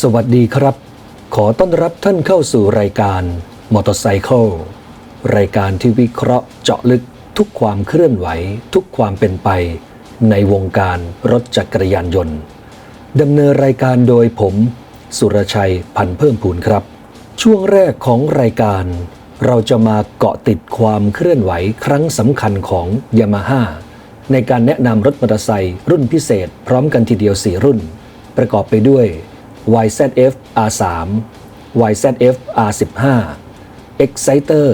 สวัสดีครับ ขอต้อนรับท่านเข้าสู่รายการมอเตอร์ไซค์รายการที่วิเคราะห์เจาะลึกทุกความเคลื่อนไหว ทุกความเป็นไป ในวงการรถจักรยานยนต์ดำเนินรายการโดยผม สุรชัยพันเพิ่มพูนครับ ช่วงแรกของรายการ เราจะมาเกาะติดความเคลื่อนไหวครั้งสำคัญของยามาฮ่าในการแนะนำรถมอเตอร์ไซค์รุ่นพิเศษ พร้อมกันทีเดียว 4 รุ่น ประกอบไปด้วย YZF R3 YZF R15 Exciter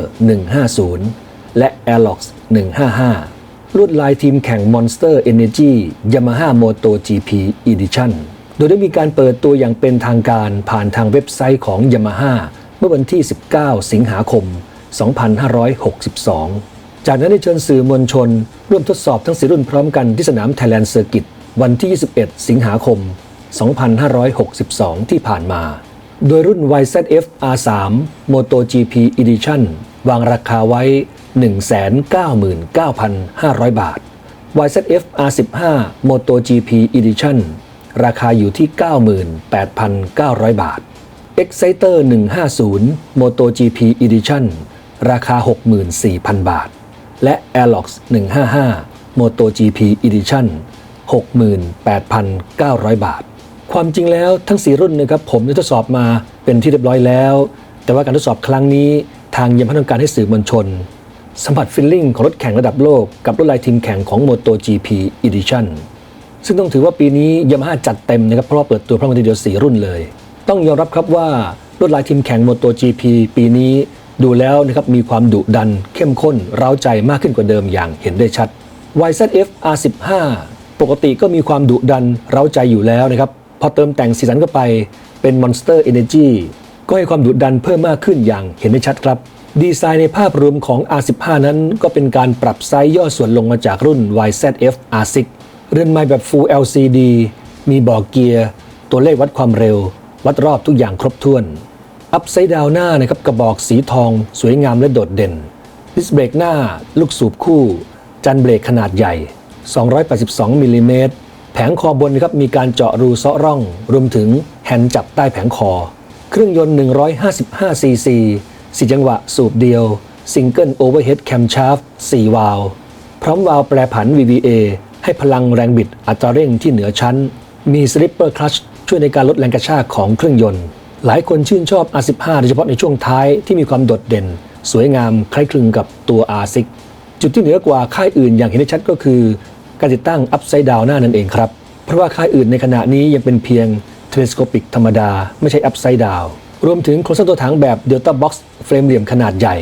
150 และ Aerox 155 ลวดลายทีมแข่ง Monster Energy Yamaha Moto GP Edition โดยได้มีการเปิดตัวอย่างเป็นทางการผ่านทางเว็บไซต์ของ Yamaha เมื่อวันที่ 19 สิงหาคม 2562 จากนั้นได้เชิญสื่อมวลชน ร่วมทดสอบทั้งสี่รุ่นพร้อมกันที่สนาม Thailand Circuit วันที่ 21 สิงหาคม 2562 ที่ผ่านมา โดยรุ่น YZF R3 MotoGP Edition วางราคาไว้ 199,500 บาท YZF R15 MotoGP Edition ราคาอยู่ที่ 98,900 บาท Exciter 150 MotoGP Edition ราคา 64,000 บาท และ Aerox 155 MotoGP Edition 68,900 บาท ความจริงแล้วทั้ง 4 รุ่นนะครับผมได้ทดสอบมาเป็นที่เรียบร้อยแล้ว แต่ว่าการทดสอบครั้งนี้ทางยังพัฒนาการให้สื่อมวลชน สัมผัสฟิลลิ่งของรถแข่งระดับโลกกับรถลายทีมแข่งของ MotoGP Edition ซึ่งต้องถือว่าปีนี้ยามาฮ่าจัดเต็มนะครับเพราะว่าเปิดตัวพร้อมกันทีเดียว4รุ่นเลย ต้องยอมรับครับว่าลวดลายทีมแข่ง MotoGP ปีนี้ดูแล้วนะครับมีความดุดัน เข้มข้นเร้าใจมากขึ้นกว่าเดิมอย่างเห็นได้ชัด YZF R15 ปกติก็มีความดุดันเร้าใจอยู่แล้วนะครับ พอเติมแต่งสีสันเข้าไปเป็น Monster Energy ก็ให้ความดุดันเพิ่มมากขึ้นอย่างเห็นได้ชัดครับดีไซน์ในภาพรวมของ R15 นั้นก็เป็นการปรับไซส์ย่อส่วนลงมาจากรุ่น YZF R6 เรือนไม้แบบ Full LCD มีบอกเกียร์ ตัวเลขวัดความเร็ว วัดรอบทุกอย่างครบถ้วน อัพไซด์ดาวหน้านะครับกระบอกสีทอง สวยงามและโดดเด่นดิสเบรกหน้า ลูกสูบคู่ จันเบรกขนาดใหญ่ 282มิลลิเมตร แผงคอบนนะครับมีการเจาะรูเซาะร่อง รวมถึงแฮนด์จับใต้แผงคอ เครื่องยนต์ 155 ซีซี4จังหวะสูบเดียวซิงเกิลโอเวอร์เฮดแคมชาร์ฟ4วาล์วพร้อมวาล์วแปรผัน VVA ให้พลังแรงบิดอัตราเร่งที่เหนือชั้น มีสลิปเปอร์คลัชช่วยในการลดแรงกระชากของเครื่องยนต์ หลายคนชื่นชอบ R15 โดยเฉพาะในช่วงท้ายที่มีความโดดเด่น สวยงามคล้ายคลึงกับตัว R6 จุดที่เหนือกว่าค่ายอื่นอย่างเห็นได้ชัดก็คือ การติดตั้งอัพไซด์ดาวหน้านั่นเองครับ เพราะว่าค่ายอื่นในขณะนี้ยังเป็นเพียงเทเลสโคปิกธรรมดา ไม่ใช่อัพไซด์ดาวรวมถึงโครงสร้างตัวถังแบบ Delta Box เฟรมเหลี่ยมขนาดใหญ่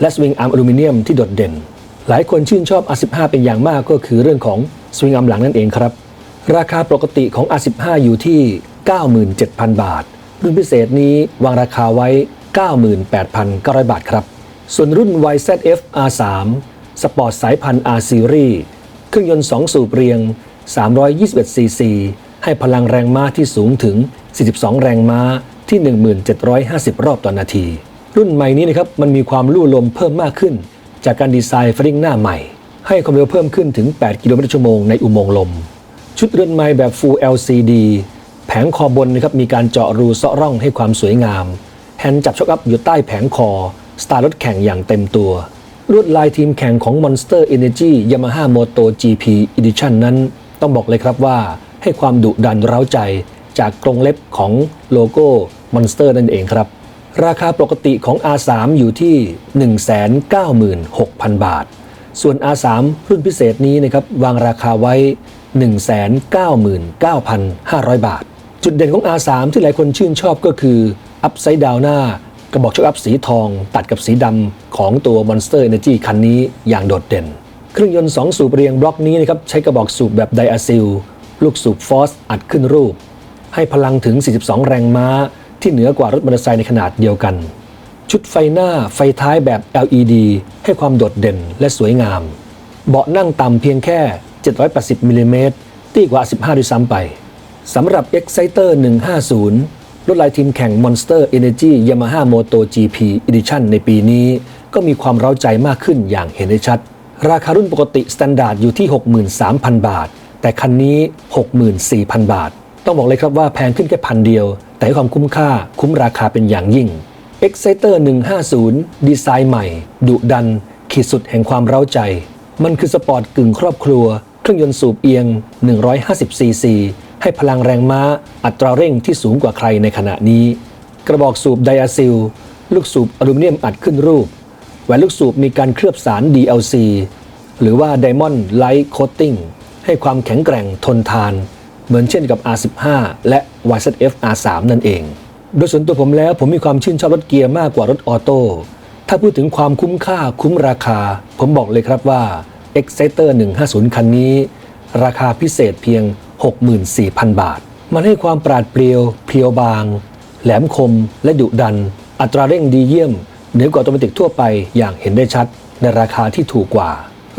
และสวิงอาร์มอลูมิเนียมที่โดดเด่น หลายคนชื่นชอบ R15 เป็นอย่างมากก็คือเรื่องของสวิงอาร์มหลังนั่นเองครับ ราคาปกติของ R15 อยู่ที่ 97,000 บาท รุ่นพิเศษนี้วางราคาไว้ 98,900 บาทครับ ส่วนรุ่น YZF R3 สปอร์ตสายพันธุ์ R Series เครื่องยนต์ 2 สูบเรียง 321 ซีซี ให้พลังแรงม้าที่สูงถึง 42 แรงม้าที่ 1750 รอบต่อนนาที รุ่นใหม่นี้นะครับมันมีความลู่ลมเพิ่มมากขึ้น จากการดีไซน์ฟริงหน้าใหม่ ให้ความเร็วเพิ่มขึ้นถึง 8 กิโลเมตรชั่วโมงในอุโมงค์ลม ชุดเรือนไม้แบบ Full LCD แผงคอบนนะครับมีการเจาะรูเซาะร่องให้ความสวยงามแฮนด์จับช็อคอัพอยู่ใต้แผงคอ สไตล์รถแข่งอย่างเต็มตัว ลวดลายทีมแข่งของ Monster Energy Yamaha Moto GP Edition นั้น ต้องบอกเลยครับว่าให้ความดุดันเร้าใจจากกรงเล็บของโลโก้ Monster นั่นเองครับ ราคาปกติของ R3 อยู่ที่ 196,000 บาท ส่วน R3 รุ่นพิเศษนี้นะครับวางราคาไว้ 199,500 บาท จุดเด่นของ R3 ที่หลายคนชื่นชอบก็คือ อัพไซด์ดาวหน้า กระบอกช็อคอัพสีทองตัดกับสีดำของตัว Monster Energy คันนี้อย่างโดดเด่น เครื่องยนต์ 2 สูบเรียงบล็อกนี้นะครับใช้กระบอกสูบแบบไดอะซิลลูกสูบฟอสอัดขึ้นรูป ให้พลังถึง 42 แรงม้า ที่เหนือกว่ารถมอเตอร์ไซค์ในขนาดเดียวกัน ชุดไฟหน้าไฟท้ายแบบ LED ให้ความโดดเด่นและสวยงาม เบาะนั่งต่ำเพียงแค่ 780มิลลิเมตรตีกว่า 15 ด้วยซ้ำไปสำหรับ Exciter 150 รถลายทีมแข่ง Monster Energy Yamaha Moto GP Edition ในปีนี้ ก็มีความเร้าใจมากขึ้นอย่างเห็นได้ชัด ราคารุ่นปกติ s t ต n d า r d อยู่ที่ 63,000 บาท แต่คันนี้ 64,000 บาท ต้องบอกเลยครับว่าแพงขึ้นแค่พันเดียว แต่ให้ความคุ้มค่าคุ้มราคาเป็นอย่างยิ่ง Exciter 150 ดีไซน์ใหม่ ดุดัน ขีดสุดแห่งความเร้าใจ มันคือสปอร์ตกึ่งครอบครัว เครื่องยนต์สูบเอียง 150ซีซี ให้พลังแรงม้าอัตราเร่งที่สูงกว่าใครในขณะนี้ กระบอกสูบไดอะซิล ลูกสูบอลูมิเนียมอัดขึ้นรูปแหวนลูกสูบมีการเคลือบสาร DLC หรือว่า Diamond Light Coating ให้ความแข็งแกร่งทนทาน เหมือนเช่นกับ R15 และ YZF R3 นั่นเอง โดยส่วนตัวผมแล้วผมมีความชื่นชอบรถเกียร์มากกว่ารถออโต้ ถ้าพูดถึงความคุ้มค่าคุ้มราคา ผมบอกเลยครับว่า Exciter 150 คันนี้ ราคาพิเศษเพียง 64,000 บาท มันให้ความปราดเปรียว เพียวบาง แหลมคม และดุดัน อัตราเร่งดีเยี่ยม เหนือกว่าออโตเมติกทั่วไปอย่างเห็นได้ชัด ในราคาที่ถูกกว่า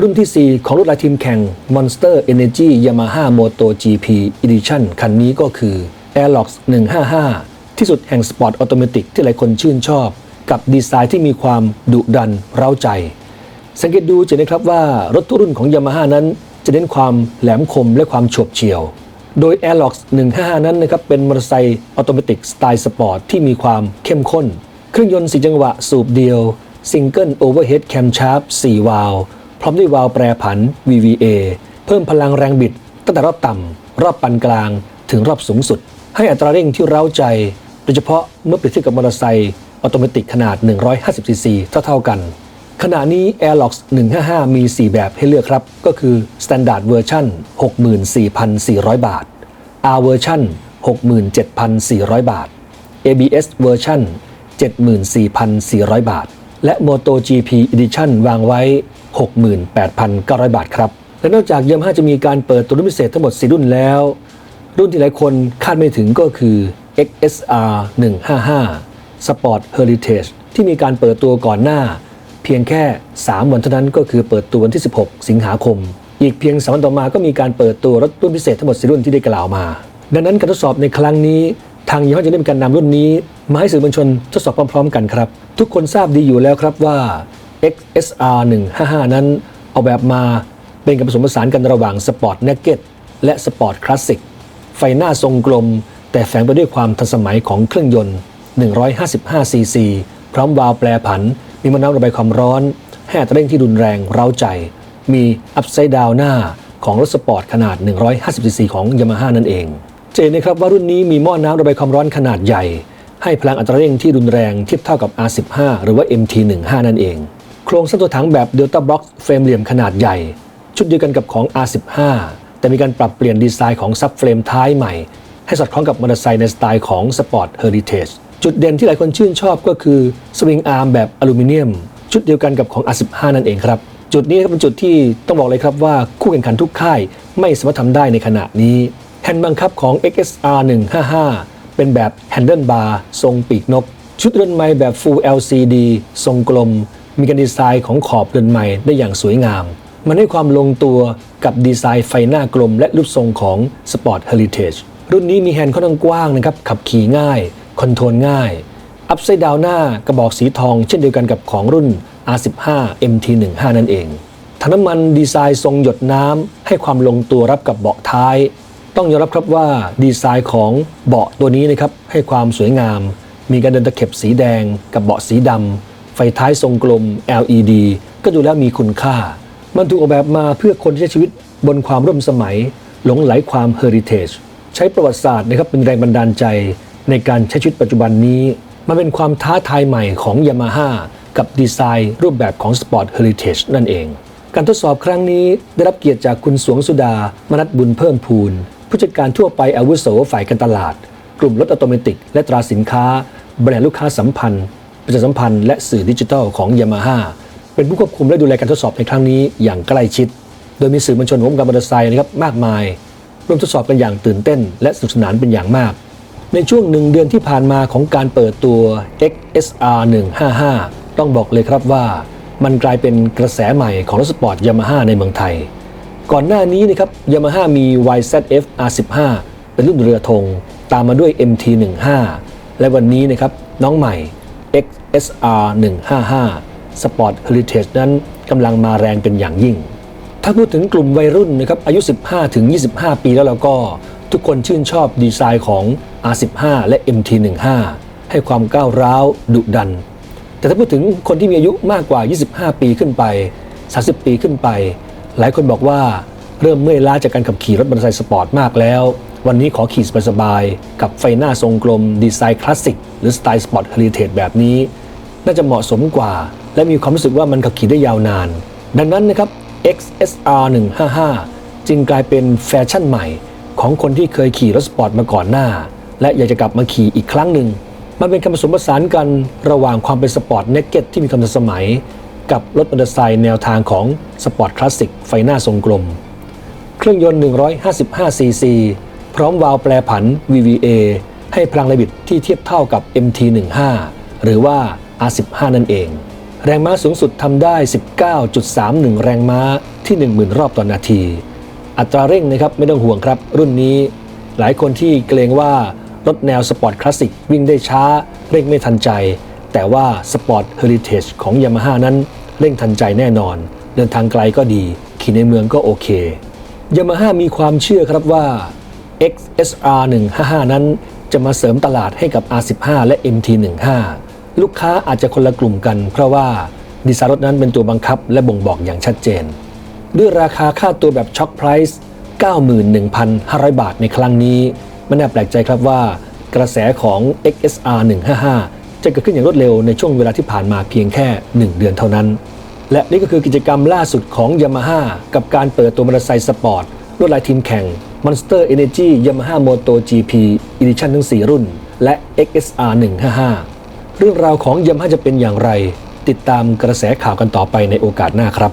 รุ่นที่ 4 ของรุ่นลายทีมแข่ง Monster Energy Yamaha Moto GP Edition คันนี้ก็คือ Airlox 155 ที่สุดแห่งสปอร์ตออโตเมติกที่หลายคนชื่นชอบ กับดีไซน์ที่มีความดุดันเร้าใจ สังเกตดูจะนนะครับว่ารถทุกรุ่นของ Yamaha นั้น จะเน้นความแหลมคมและความโฉบเฉี่ยว โดย Airlox 155 นั้นนะครับเป็นมอเตอร์ไซค์ออโตเมติกสไตล์สปอร์ตที่มีความเข้มข้น เครื่องยนต์ 4 จังหวะสูบเดียวซิงเกิลโอเวอร์เฮดแคมชาร์ป4วาล์วพร้อมด้วยวาล์วแปรผัน VVA เพิ่มพลังแรงบิด ตั้งแต่รอบต่ำ รอบปานกลาง ถึงรอบสูงสุด ให้อัตราเร่งที่เร้าใจ โดยเฉพาะเมื่อเปรียบเทียบกับมอเตอร์ไซค์ออโตเมติกขนาด 150ซีซีเท่าๆกัน ขณะนี้ Airlox 155 มี 4 แบบให้เลือกครับ ก็คือ Standard Version 64,400 บาท R Version 67,400 บาท ABS Version 74,400 บาท และ MotoGP Edition วางไว้ 68,900 บาทครับ และนอกจากย a ม a h a จะมีการเปิดตัวรุ่นพิเศษทั้งหมด 4 รุ่นแล้ว รุ่นที่หลายคนคาดไม่ถึงก็คือ XSR 155 Sport Heritage ที่มีการเปิดตัวก่อนหน้า พียงแค่ 3 วันเท่านั้นก็คือเปิดตัววันที่ 16 สิงหาคม อีกเพียงสามวันต่อมาก็มีการเปิดตัวรถรุ่นพิเศษทั้งหมด4รุ่นที่ได้กล่าวมา ดังนั้นการทดสอบในครั้งนี้ ทางยี่ห้อจะได้มีการนำรุ่นนี้ มาให้สื่อมวลชนทดสอบพร้อม ๆ กันครับ ทุกคนทราบดีอยู่แล้วครับว่า XSR 155นั้นออกแบบมาเป็นการผสมผสานกันระหว่าง Sport Naked และ Sport Classic ไฟหน้าทรงกลม แต่แฝงไปด้วยความทันสมัยของเครื่องยนต์ 155 ซีซีพร้อมวาล์วแปรผัน มีมะน้ำระบายความร้อน ให้อัตราเร่งที่รุนแรงเร้าใจ มีอัพไซด์ดาวหน้าของรถสปอร์ตขนาด 150ซีซีของ Yamaha นั่นเองจะเห็นนะครับว่ารุ่นนี้มีหม้อน้ำระบายความร้อนขนาดใหญ่ ให้พลังอัตราเร่งที่รุนแรงเทียบเท่ากับ R15 หรือว่า MT15 นั่นเอง โครงสร้างตัวถังแบบ Delta Box เฟรมเหลี่ยมขนาดใหญ่ ชุดเดียวกันกับของ R15 แต่มีการปรับเปลี่ยนดีไซน์ของซับเฟรมท้ายใหม่ ให้สอดคล้องกับมอเตอร์ไซค์ในสไตล์ของ Sport Heritage จุดเด่นที่หลายคนชื่นชอบก็คือสวิงอาร์มแบบอลูมิเนียม ชุดเดียวกันกับของ R15 นั่นเองครับ จุดนี้เป็นจุดที่ต้องบอกเลยครับว่าคู่แข่งขันทุกค่ายไม่สามารถทำได้ในขณะนี้แฮนด์บังคับของ XSR 155เป็นแบบแฮนเดิลบาร์ทรงปีกนก ชุดเรือนไม้แบบ Full LCD ทรงกลม มีการดีไซน์ของขอบเรือนไม้ได้อย่างสวยงาม มันให้ความลงตัวกับดีไซน์ไฟหน้ากลม และรูปทรงของ Sport Heritage รุ่นนี้มีแฮนด์ค่อนข้างกว้างนะครับขับขี่ง่าย คอนโทรลง่าย อัพไซด์ดาวหน้ากระบอกสีทองเช่นเดียวกันกับของรุ่น R15 MT15 นั่นเองถังน้ำมันดีไซน์ทรงหยดน้ำให้ความลงตัวรับกับเบาะท้าย ต้องยอมรับครับว่าดีไซน์ของเบาะตัวนี้นะครับให้ความสวยงาม มีการเดินตะเข็บสีแดง กับเบาะสีดำไฟท้ายทรงกลม LED ก็ดูแล้วมีคุณค่า มันถูกออกแบบมาเพื่อคนที่ใช้ชีวิตบนความร่วมสมัย หลงไหลความ Heritage ใช้ประวัติศาสตร์นะครับเป็นแรงบันดาลใจ ในการใช้ชีวิตปัจจุบันนี้ มันเป็นความท้าทายใหม่ของ Yamaha กับดีไซน์รูปแบบของ Sport Heritage นั่นเอง การทดสอบครั้งนี้ได้รับเกียรติจากคุณสวงสุดามนัทบุญเพิ่มพูน ผู้จัดการทั่วไปอาวุโสฝ่ายการตลาด กลุ่มรถออโตเมติและตราสินค้าแบรนด์ลูกค้าสัมพันธ์ ประชาสัมพันธ์และสื่อดิจิทัลของ Yamaha เป็นผู้ควบคุมและดูแลการทดสอบในครั้งนี้อย่างใกล้ชิด โดยมีสื่อมวลชนวงการมอเตอร์ไซค์นะครับมากมายร่วมทดสอบกันอย่างตื่นเต้น และสนุกสนานเป็นอย่างมาก ในช่วงหนึ่งเดือนที่ผ่านมาของการเปิดตัว XSR 155 ต้องบอกเลยครับว่า มันกลายเป็นกระแสใหม่ของรถสปอร์ตยามาฮ่าในเมืองไทย ก่อนหน้านี้นะครับยามาฮ่ามี YZF R15 เป็นรุ่นเรือธงตามมาด้วย MT15 และวันนี้นะครับน้องใหม่ XSR 155 Sport Heritage นั้นกำลังมาแรงเป็นอย่างยิ่ง ถ้าพูดถึงกลุ่มวัยรุ่นนะครับอายุ 15ถึง25 ปีแล้วเราก็ทุกคนชื่นชอบดีไซน์ของ R15 และ MT15 ให้ความก้าวร้าวดุดัน แต่ถ้าพูดถึงคนที่มีอายุมากกว่า 25 ปีขึ้นไป 30 ปีขึ้นไป หลายคนบอกว่าเริ่มเมื่อยล้าจากการขับขี่รถมอเตอร์ไซค์สปอร์ตมากแล้ว วันนี้ขอขี่สบายๆกับไฟหน้าทรงกลม ดีไซน์คลาสสิกหรือสไตล์สปอร์ตเฮลิเทจแบบนี้ น่าจะเหมาะสมกว่า และมีความรู้สึกว่ามันขับขี่ได้ยาวนาน ดังนั้นนะครับ XSR 155จึงกลายเป็นแฟชั่นใหม่ของคนที่เคยขี่รถสปอร์ตมาก่อนหน้า และอยากจะกลับมาขี่อีกครั้งหนึ่ง มันเป็นการผสมผสานกันระหว่างความเป็นสปอร์ตเนกเก็ตที่มีความทันสมัย กับรถมอเตอร์ไซค์แนวทางของสปอร์ตคลาสสิกไฟหน้าทรงกลม เครื่องยนต์ 155 ซีซี พร้อมวาล์วแปรผัน VVA ให้พลังรงบิดที่เทียบเท่ากับ MT15 หรือว่า R15 นั่นเอง แรงม้าสูงสุดทำได้ 19.31 แรงม้าที่ 10,000 รอบต่อนนาที อัตราเร่งนะครับไม่ต้องห่วงครับ รุ่นนี้ หลายคนที่เกรงว่า รถแนวสปอร์ตคลาสสิกวิ่งได้ช้า เร่งไม่ทันใจ แต่ว่าสปอร์ตเฮ r ริเทจของ Yamaha นั้น เร่งทันใจแน่นอน เดินทางไกลก็ดี ขี่ในเมืองก็โอเคยามาฮ่ามีความเชื่อครับว่า XSR 155นั้น จะมาเสริมตลาดให้กับ R15 และ MT15 ลูกค้าอาจจะคนละกลุ่มกัน เพราะว่าดีไซน์รถนั้นเป็นตัวบังคับและบ่งบอกอย่างชัดเจน ด้วยราคาค่าตัวแบบช็อคไพรส์91,500 บาทในครั้งนี้ ไม่น่าแปลกใจครับว่ากระแสของ XSR 155 จะเกิดขึ้นอย่างรวดเร็วในช่วงเวลาที่ผ่านมาเพียงแค่ 1 เดือนเท่านั้น และนี่ก็คือกิจกรรมล่าสุดของ Yamaha กับการเปิดตัวมอเตอร์ไซค์สปอร์ตลวดลายทีมแข่ง Monster Energy Yamaha Moto GP Edition ทั้ง 4 รุ่น และ XSR 155 เรื่องราวของ Yamaha จะเป็นอย่างไร ติดตามกระแสข่าวกันต่อไปในโอกาสหน้าครับ